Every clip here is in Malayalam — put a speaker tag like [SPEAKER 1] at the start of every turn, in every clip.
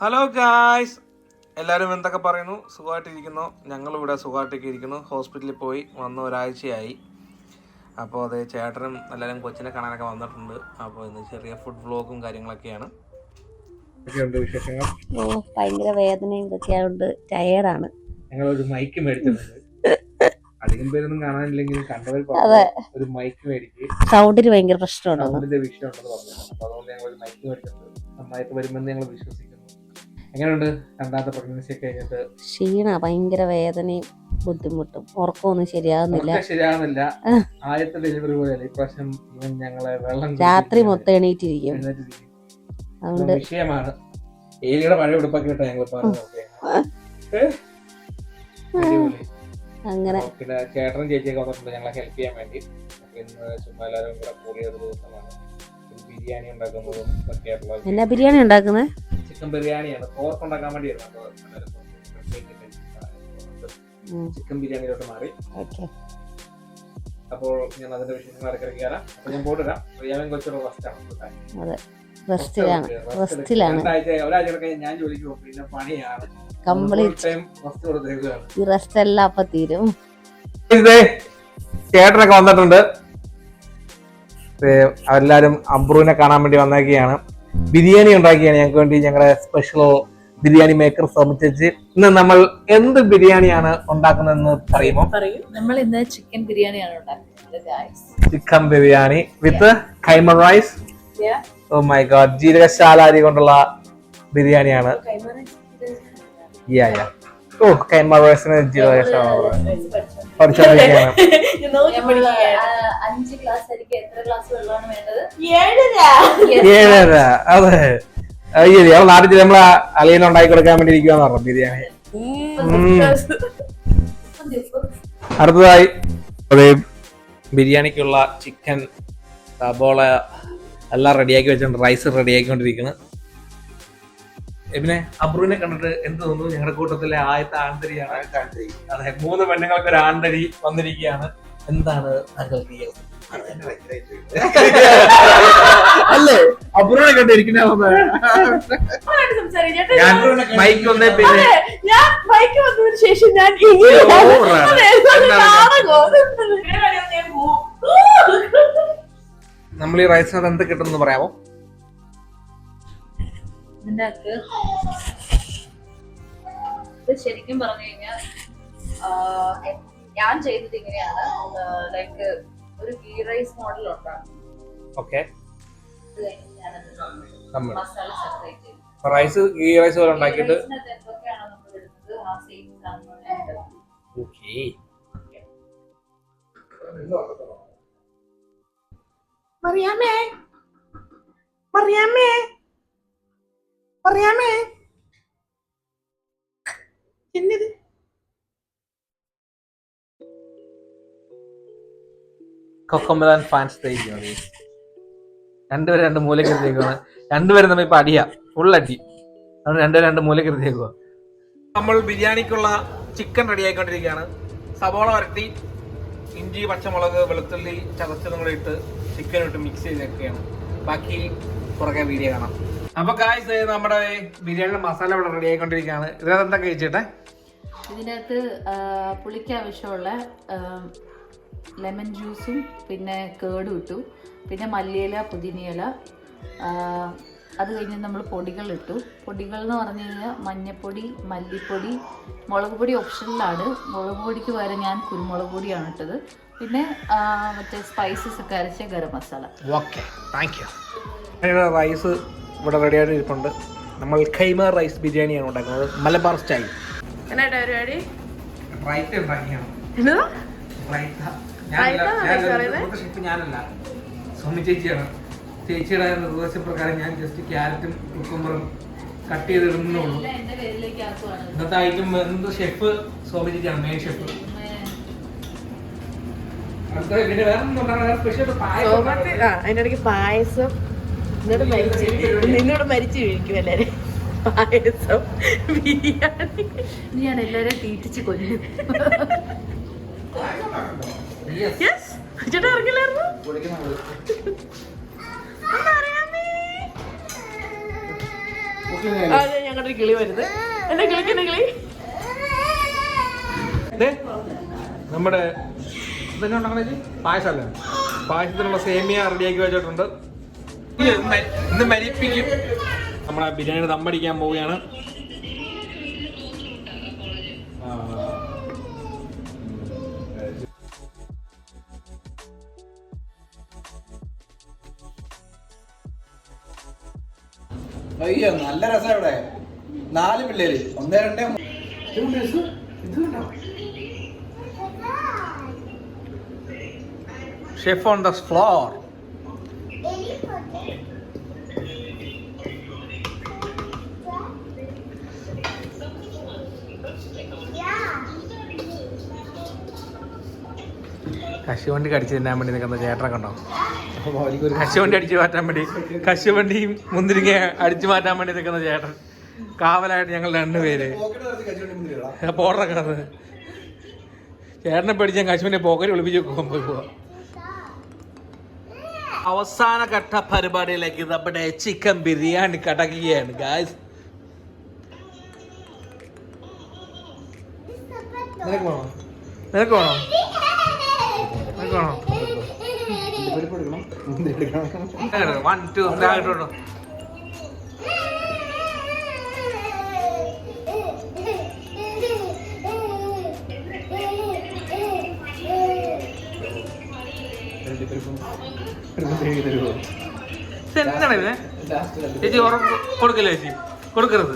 [SPEAKER 1] ഹലോ ഗായ്സ് എല്ലാവരും എന്തൊക്കെ പറയുന്നു? സുഖമായിട്ടിരിക്കുന്നു. ഞങ്ങളിവിടെ സുഖമായിട്ടൊക്കെ ഇരിക്കുന്നു. ഹോസ്പിറ്റലിൽ പോയി വന്ന ഒരാഴ്ചയായി. അപ്പോൾ അതേ ചേട്ടനും എല്ലാവരും കൊച്ചിനെ കാണാനൊക്കെ വന്നിട്ടുണ്ട്. അപ്പോൾ ഇന്ന് ചെറിയ ഫുഡ് വ്ലോഗും കാര്യങ്ങളൊക്കെയാണ്.
[SPEAKER 2] ഓ ഭയങ്കര വേദനയും ഇതൊക്കെ ആയതുകൊണ്ട് ടയേർഡാണ്
[SPEAKER 1] ഞങ്ങൾ ഒരു മൈക്ക് മേടിച്ചിട്ടുണ്ട്. അധികം പേരൊന്നും കാണാനില്ലെങ്കിലും കണ്ടവർ
[SPEAKER 2] അതെ.
[SPEAKER 1] ഒരു മൈക്ക് മേടിച്ച്
[SPEAKER 2] സൗണ്ടിന് ഭയങ്കര പ്രശ്നമുണ്ടോ
[SPEAKER 1] സൗണ്ടിന്റെ വിഷയമുണ്ടെന്ന് പറഞ്ഞു അപ്പോൾ അതുകൊണ്ട് ഞങ്ങൾ ഒരു മൈക്ക് മേടിച്ചിട്ടുണ്ട്. നന്നായിട്ട് വരുമെന്ന് ഞങ്ങൾ വിശ്വസിക്കുന്നു. എങ്ങനെയുണ്ട് രണ്ടാമത്തെ പ്രഗ്നൻസി കഴിഞ്ഞിട്ട്?
[SPEAKER 2] ക്ഷീണ ഭയങ്കര വേദനയും ബുദ്ധിമുട്ടും. ഉറക്കമൊന്നും ശരിയാകുന്നില്ല
[SPEAKER 1] ശരിയാകുന്നില്ല. ആദ്യത്തെ ഡെലിവറി പോലെയല്ല. ഇപ്രാവശ്യം ഞങ്ങളെ വെള്ളം
[SPEAKER 2] രാത്രി മൊത്തം എണീറ്റിരിക്കും. അതുകൊണ്ട്
[SPEAKER 1] വിഷയമാണ്. ഏലിയുടെ പഴയ ഉടുപ്പൊക്കെ ഇട്ടാ ഞങ്ങൾ
[SPEAKER 2] അങ്ങനെ.
[SPEAKER 1] പിന്നെ ചേട്ടനും ചേച്ചിയൊക്കെ വന്നിട്ടുണ്ട് ഞങ്ങളെ ഹെൽപ്പ് ചെയ്യാൻ വേണ്ടി. ഇന്ന് ചുമ്മാ എല്ലാവരും കൂടെ കൂടിയ ഒരു ദിവസമാണ്. ബിരിയാണി ഉണ്ടാക്കുന്നതും
[SPEAKER 2] എന്നാ ബിരിയാണി ഉണ്ടാക്കുന്നത്
[SPEAKER 1] ചിക്കൻ ബിരിയാണിയാണ്. പോർക്ക് ഉണ്ടാക്കാൻ വേണ്ടിയായിരുന്നു. ചിക്കൻ ബിരിയാണിയിലോട്ട് മാറി. അപ്പോൾ ഞാൻ അതിന്റെ വിശേഷങ്ങൾ ഇടയ്ക്കിടയ്ക്ക് കയറാം അപ്പൊ ഞാൻ പോട്ടിടാം റിയാമൻ കൊച്ചുള്ള റെസ്റ്റാണ്
[SPEAKER 2] റെസ്റ്റിലാണ്
[SPEAKER 1] ഞാൻ ജോലിക്ക് പോകും. പിന്നെ പണിയാണ്.
[SPEAKER 2] കംപ്ലീറ്റ് ഈ റെസ്റ്റ് എല്ലാം അപ്പൊ തീരും.
[SPEAKER 1] ചേട്ടനൊക്കെ വന്നിട്ടുണ്ട്. അവരെല്ലാരും അബ്രുവിനെ കാണാൻ വേണ്ടി വന്നേക്കുകയാണ്. ബിരിയാണി ഉണ്ടാക്കിയാണ് ഞങ്ങൾക്ക് വേണ്ടി ഞങ്ങളുടെ സ്പെഷ്യൽ ബിരിയാണി മേക്കർ ശ്രമിച്ചു ഇന്ന് നമ്മൾ എന്ത് ബിരിയാണിയാണ് ഉണ്ടാക്കുന്നതെന്ന് പറയുമോ?
[SPEAKER 3] പറയൂ. നമ്മൾ ഇന്ന് ചിക്കൻ ബിരിയാണിയാണ് ഉണ്ടാക്കുന്നത്
[SPEAKER 1] chicken biryani with kaima rice. Oh my god ജീരകശാല അരി കൊണ്ടുള്ള ബിരിയാണിയാണ്. യാ യാ ഓ കൈമ റൈസിന് ജീരകശാല പഠിച്ചോണ്ടിരിക്കുകയാണ്.
[SPEAKER 3] അഞ്ച് ക്ലാസ് അരിക്ക് എത്ര ക്ലാസ് വെള്ളമാണ് വേണ്ടത്?
[SPEAKER 1] ഏഴര. അതെ. ശരി അവൾ നാട്ടിൽ നമ്മളെ അളിയനെ ഉണ്ടാക്കി കൊടുക്കാൻ വേണ്ടി ഇരിക്കുവാന്ന് പറഞ്ഞു ബിരിയാണി. അടുത്തതായി അതെ ബിരിയാണിക്കുള്ള ചിക്കൻ സബോള എല്ലാം റെഡിയാക്കി വെച്ചിട്ടുണ്ട് റൈസ് റെഡിയാക്കിക്കൊണ്ടിരിക്കുന്നു പിന്നെ അബ്രുവിനെ കണ്ടിട്ട് എന്ത് തോന്നുന്നു ഞങ്ങളുടെ കൂട്ടത്തിലെ ആദ്യത്തെ ആന്തരിയാണ് അതെ മൂന്ന് പെണ്ണുങ്ങൾക്ക് ഒരു ആന്തരി വന്നിരിക്കുകയാണ് എന്താണ് അല്ലേ അബ്രുവിനെ കണ്ടിരിക്കുന്ന ഞാൻ മൈക്ക് വന്നേ പിന്നെ
[SPEAKER 3] ഞാൻ ബൈക്ക് വന്നതിന് ശേഷം ഞാൻ.
[SPEAKER 1] നമ്മൾ ഈ റൈസിനകത്ത് എന്ത് കിട്ടുമെന്ന് പറയാമോ
[SPEAKER 3] ഇതിന്റെ ആക്ക് ഇത് ശരിക്കും പറഞ്ഞു കഴിഞ്ഞാൽ ഞാൻ ചെയ്തത് ഇങ്ങനെയാണ്. ലൈക്ക് ഒരു ഗീ റൈസ് മോഡൽ ഉണ്ടാകും
[SPEAKER 1] ഓക്കെ
[SPEAKER 3] മസാല സെപ്പറേറ്റ് ചെയ്തു.
[SPEAKER 1] റൈസ് ഗീ റൈസ് പോലെ ഉണ്ടാക്കിയിട്ട്
[SPEAKER 3] മറിയാമേ എന്തൊക്കെയാണോ
[SPEAKER 4] മറിയാമേ എന്നത്?
[SPEAKER 1] കൊക്കമ്പലാൻ ഫാൻസ് തയ്ക്കുന്നത് രണ്ടുപേരും രണ്ട് മൂലക്ക് എടുത്തേക്കാണ് രണ്ടുപേരും തമ്മിൽ ഇപ്പൊ അടിയാ. ഫുൾ അടി. അതുകൊണ്ട് രണ്ടുപേരും രണ്ട് മൂലക്ക് എടുത്തേക്കുക നമ്മൾ ബിരിയാണിക്കുള്ള ചിക്കൻ റെഡി ആയിക്കൊണ്ടിരിക്കുകയാണ്. സവോള വരട്ടി ഇഞ്ചി പച്ചമുളക് വെളുത്തുള്ളി ചതച്ചതും കൂടെ ഇട്ട് ചിക്കൻ ഇട്ട് മിക്സ് ചെയ്തൊക്കെയാണ് ബാക്കി പുറകെ വീഡിയോ കാണാം. അപ്പൊ കായ്സ് നമ്മുടെ ബിരിയാണിയുടെ മസാല ഇവിടെ റെഡി ആയിക്കൊണ്ടിരിക്കുകയാണ്. ഇതിനകത്ത് എന്താ കഴിച്ചിട്ടെ?
[SPEAKER 3] ഇതിനകത്ത് പുളിക്ക് ആവശ്യമുള്ള ലെമൺ ജ്യൂസും പിന്നെ കേടും ഇട്ടു. പിന്നെ മല്ലിയില പുതിനയില അത് കഴിഞ്ഞ് നമ്മൾ പൊടികൾ ഇട്ടു. പൊടികൾ എന്ന് പറഞ്ഞു കഴിഞ്ഞാൽ മഞ്ഞപ്പൊടി മല്ലിപ്പൊടി മുളക് പൊടി ഓപ്ഷനിലാണ് മുളക് പൊടിക്ക് പകരം ഞാൻ കുരുമുളക് പൊടിയാണ് ഇട്ടത്. പിന്നെ മറ്റേ സ്പൈസസ് ഒക്കെ അരച്ച garam masala.
[SPEAKER 1] Okay thank you rice ഇവിടെ റെഡി ആയിട്ട് ഇരിപ്പുണ്ട്. നമ്മൾ ഖൈമ റൈസ് ബിരിയാണിയാണ് ഉണ്ടാക്കുന്നത്. മലബാർ സ്റ്റൈൽ.
[SPEAKER 4] പരിപാടി?
[SPEAKER 1] ചേച്ചിയാണ്. ചേച്ചിയുടെ നിർദ്ദേശപ്രകാരം ഞാൻ ജസ്റ്റ് ക്യാരറ്റും കുക്കുമ്പറും കട്ട് ചെയ്തിടുന്നുള്ളൂ ഇന്നത്തെ ഐറ്റം എന്ത് ഷെഫ് സോമി ചേച്ചിയാണ് മെയിൻ ഷെഫ്
[SPEAKER 4] അതിനിടയ്ക്ക് പായസം. നിന്നോട് മരിച്ചു നിന്നോട് മരിച്ചു വീഴിക്കും എല്ലാരും. പായസം ബിരിയാണി.
[SPEAKER 3] ഇനി ഞാൻ എല്ലാവരെയും തീറ്റിച്ച് കൊല്ലും
[SPEAKER 4] യെസ് ചേട്ടാ ഇറങ്ങില്ലായിരുന്നു ഒന്നറിയാമേ അതെ ഞങ്ങളുടെ കിളി വരുന്നത് എന്നെ കിളിക്കുന്ന കിളി.
[SPEAKER 1] ദേ, നമ്മുടെ ഇതെന്നെ ഉണ്ടാക്കണേ പായസമല്ലേ പായസത്തിനുള്ള സേമിയ റെഡിയാക്കി വെച്ചിട്ടുണ്ട്. ഇന്ന് മരിപ്പിക്കും. നമ്മളെ ബിരിയാണി തമ്പടിക്കാൻ പോവുകയാണ്.
[SPEAKER 5] അയ്യോ നല്ല രസം ഇവിടെ. നാല് പിള്ളേര്. ഒന്നേ രണ്ടേ
[SPEAKER 1] ഷെഫ് ഓൺ ദ ഫ്ലോർ കശുവണ്ടി കടിച്ചു തിന്നാൻ വേണ്ടി നിൽക്കുന്ന ചേട്ടനെ കണ്ടോ കശുവണ്ടി. അടിച്ചു മാറ്റാൻ വേണ്ടി കശുവണ്ടിയും മുന്തിരിങ്ങ അടിച്ചു മാറ്റാൻ വേണ്ടി നിൽക്കുന്ന ചേട്ടൻ. കാവലായിട്ട് ഞങ്ങൾ രണ്ടുപേര് പോടറക്കാറ് ചേട്ടനെ പേടിച്ച് ഞാൻ കശുവിന്റെ പോക്കറ്റ് ഒളിപ്പിച്ച് പോകുമ്പോൾ പോവാ. അവസാന ഘട്ട പരിപാടിയിലേക്ക് നമ്മുടെ ചിക്കൻ ബിരിയാണി കടക്കുകയാണ് ഗായ്സ് നിനക്ക് വേണോ? നിനക്ക് വേണോ?
[SPEAKER 5] എടുക്കണം
[SPEAKER 1] വൺ ടു
[SPEAKER 5] തരുമോ
[SPEAKER 1] എന്താണ്
[SPEAKER 5] രണ്ട്
[SPEAKER 1] ചേച്ചി ഉറപ്പ് കൊടുക്കല്ലേ ചേച്ചി കൊടുക്കരുത്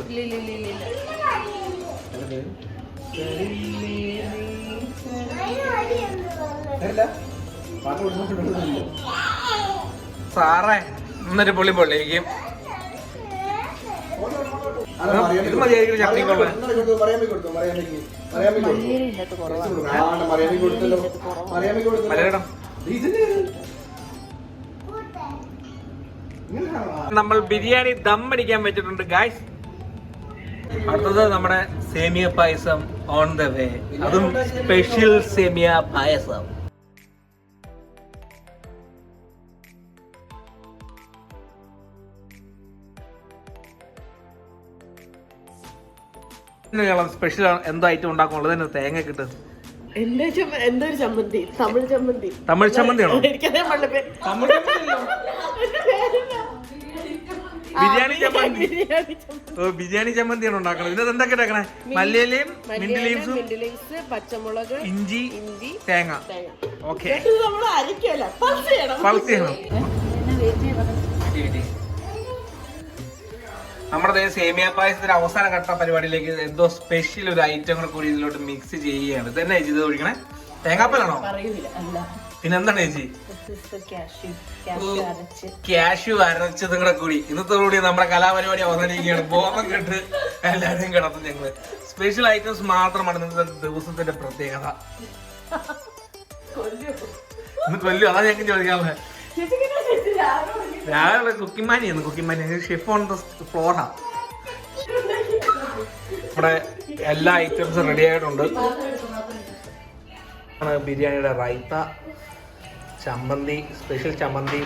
[SPEAKER 1] സാറേ എന്നിട്ട് പൊളി പൊള്ളിക്കും ഇത് മതിയായിരിക്കും കൊള്ളാൻ. മലയാളം. നമ്മൾ ബിരിയാണി ദം അടിക്കാൻ വെച്ചിട്ടുണ്ട് ഗായ്സ് അടുത്തത് നമ്മുടെ സേമിയ പായസം ഓൺ ദ വേ അതും സ്പെഷ്യൽ സേമിയ പായസം. സ്പെഷ്യൽ എന്തോ ഐറ്റം ഉണ്ടാക്കുന്നുള്ളത് തന്നെ തേങ്ങ കിട്ടും
[SPEAKER 4] എന്റെ ചമ്മ ഒരു ചമ്മന്തി. തമിഴ് ചമ്മന്തി.
[SPEAKER 1] തമിഴ്
[SPEAKER 4] പേര് എന്റെ
[SPEAKER 1] ബിരിയാണി ചമ്മന്തി.
[SPEAKER 4] ബിരിയാണി ചമ്മന്തി.
[SPEAKER 1] ഓ ബിരിയാണി ചമ്മന്തിയാണ് ഉണ്ടാക്കുന്നത്. ഇതിനകത്ത് എന്തൊക്കെ ഉണ്ടാക്കണേ മല്ലിയിലയും മിന്റ് ലീവ്സും
[SPEAKER 4] മിന്റ് ലീവ്സ്, പച്ചമുളക്
[SPEAKER 1] ഇഞ്ചി
[SPEAKER 4] ഇഞ്ചി
[SPEAKER 1] തേങ്ങ. ഓക്കെ.
[SPEAKER 4] ഇത് നമ്മൾ അരക്കല്ല പൾസ് ചെയ്യണം.
[SPEAKER 1] പൾസ് ചെയ്യണം. നമ്മുടെ സേമിയ പായസത്തിന്റെ അവസാന ഘട്ട പരിപാടിയിലേക്ക് എന്തോ സ്പെഷ്യൽ ഒരു ഐറ്റം കൂടെ കൂടി ഇതിലോട്ട് മിക്സ് ചെയ്യുകയാണ്. ഇതന്നെ ചേച്ചി ഇത് ഒഴിക്കണേ? തേങ്ങാപ്പാലാണോ?
[SPEAKER 3] പിന്നെ
[SPEAKER 1] പിന്നെന്താണ് ചേച്ചി? ക്യാഷു അരച്ചതും കൂടെ കൂടി. ഇന്നത്തെ കൂടി നമ്മുടെ കലാപരിപാടി അവസാനിക്കുകയാണ് ബോധം കെട്ട് എല്ലാവരും കിടത്തും ഞങ്ങൾ. സ്പെഷ്യൽ ഐറ്റംസ് മാത്രമാണ് ഇന്നത്തെ ദിവസത്തിന്റെ പ്രത്യേകത. കൊല്ലു. അതാ ഞങ്ങൾക്ക് ചോദിക്കാനുള്ളത് രാവിലെ കുക്കിമാനിയാണ് കുക്കിമാനി ഷെഫ് ഓൺ ദ ഫ്ലോറാ ഇവിടെ എല്ലാ ഐറ്റംസും റെഡി ആയിട്ടുണ്ട്. ബിരിയാണിയുടെ റൈത്ത ചമ്മന്തി സ്പെഷ്യൽ ചമ്മന്തി.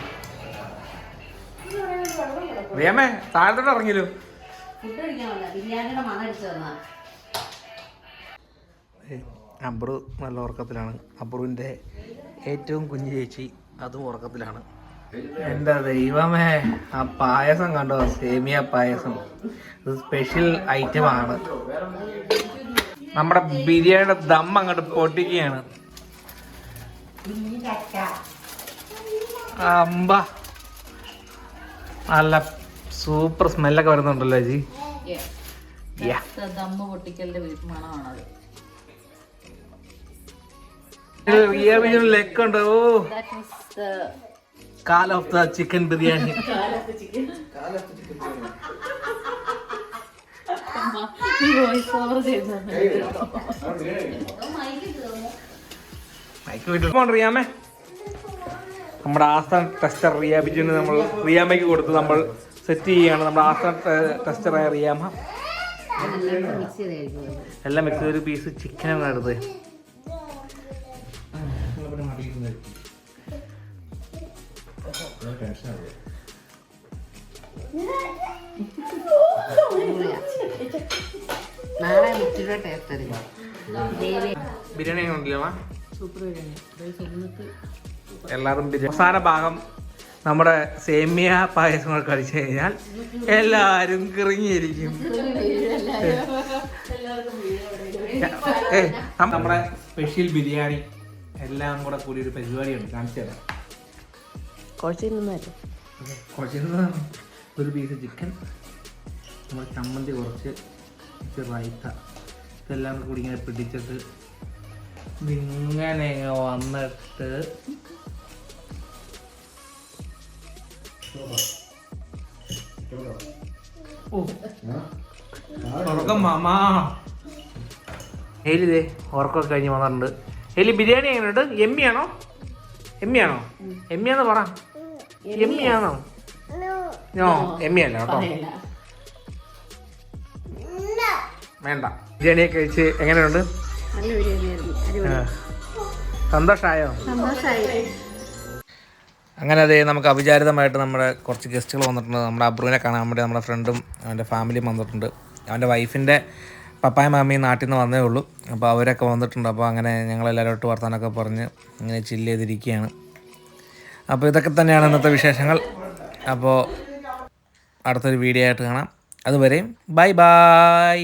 [SPEAKER 1] വേമേ താഴത്തോട്ട് ഇറങ്ങിയല്ലോ അബ്രു നല്ല ഉറക്കത്തിലാണ്. അബ്രുവിന്റെ ഏറ്റവും കുഞ്ഞു ചേച്ചി അതും ഉറക്കത്തിലാണ്. എന്റെ ദൈവമേ ആ പായസം കണ്ടോ? സേമിയ പായസം. സ്പെഷ്യൽ ഐറ്റം ആണ്. നമ്മുടെ ബിരിയാണിയുടെ ദം അങ്ങോട്ട് പൊട്ടിക്കുകയാണ്. അമ്പ. നല്ല സൂപ്പർ സ്മെല്ലൊക്കെ വരുന്നുണ്ടല്ലോ ജി.
[SPEAKER 3] ദമ്മ് പൊട്ടിക്കലിന്റെ മണമാണത്
[SPEAKER 1] ഓ call of the chicken biryani റിയാമേ. നമ്മുടെ ആസ്ഥാന ടെസ്റ്റർ റിയ ബിജുവിന് നമ്മൾ റിയാമയ്ക്ക് കൊടുത്ത് നമ്മൾ സെറ്റ് ചെയ്യുകയാണ് നമ്മുടെ ആസ്ഥാന ടെസ്റ്ററായ റിയാമ.
[SPEAKER 2] മിക്സ് ചെയ്ത് കഴിക്കുന്നത്
[SPEAKER 1] എല്ലാം മിക്സ് ഒരു പീസ് ചിക്കനാണ് എടുത്ത്
[SPEAKER 2] നാളെ ടേസ്റ്റ്
[SPEAKER 1] ബിരിയാണി. എങ്ങനെ എല്ലാവരും ബിരിയാണി അവസാന ഭാഗം നമ്മുടെ സേമിയ പായസം കൂടെ കഴിച്ചു കഴിഞ്ഞാൽ എല്ലാവരും കിറങ്ങിയിരിക്കും. ഏ നമ്മുടെ സ്പെഷ്യൽ ബിരിയാണി എല്ലാം കൂടെ കൂടി ഒരു പരിപാടിയുണ്ട്. കാണിച്ചു തരാം. ഇരുന്നതാണ്. ഒരു പീസ് ചിക്കൻ നമ്മൾ ചമ്മന്തി കുറച്ച് റൈത്ത ഇതെല്ലാം കൂടി ഇങ്ങനെ പിടിച്ചിട്ട് ഇങ്ങനെ ഇങ്ങ് വന്നിട്ട് ഉറക്കം മാമാ. എലിതേ ഉറക്കമൊക്കെ കഴിഞ്ഞ് വന്നിട്ടുണ്ട്. എലി ബിരിയാണി എങ്ങനെയുണ്ട്? എമ്മിയാണോ? എമ്മിയാണോ? എമ്മിയാന്ന് പറ. എമ്മിയാണോ? നോ എമ്മിയല്ല കേട്ടോ. വേണ്ട. ബിരിയാണിയൊക്കെ കഴിച്ച് എങ്ങനെയുണ്ട്. സന്തോഷായോ? അങ്ങനെ അതെ നമുക്ക് അവിചാരിതമായിട്ട് നമ്മുടെ കുറച്ച് ഗസ്റ്റുകൾ വന്നിട്ടുണ്ട്. നമ്മുടെ അബ്രുവിനെ കാണാൻ വേണ്ടി നമ്മുടെ ഫ്രണ്ടും അവന്റെ ഫാമിലിയും വന്നിട്ടുണ്ട്. അവന്റെ വൈഫിന്റെ പപ്പായ മാമിയും നാട്ടിൽ നിന്ന് വന്നേ ഉള്ളൂ. അപ്പോൾ അവരൊക്കെ വന്നിട്ടുണ്ട്. അപ്പോൾ അങ്ങനെ ഞങ്ങളെല്ലാവരോട്ട് വർത്താനൊക്കെ പറഞ്ഞ് ഇങ്ങനെ ചില്ല് ചെയ്തിരിക്കുകയാണ്. അപ്പോൾ ഇതൊക്കെ തന്നെയാണ് ഇന്നത്തെ വിശേഷങ്ങൾ. അപ്പോൾ അടുത്തൊരു വീഡിയോ ആയിട്ട് കാണാം. അതുവരെയും ബൈ ബൈ.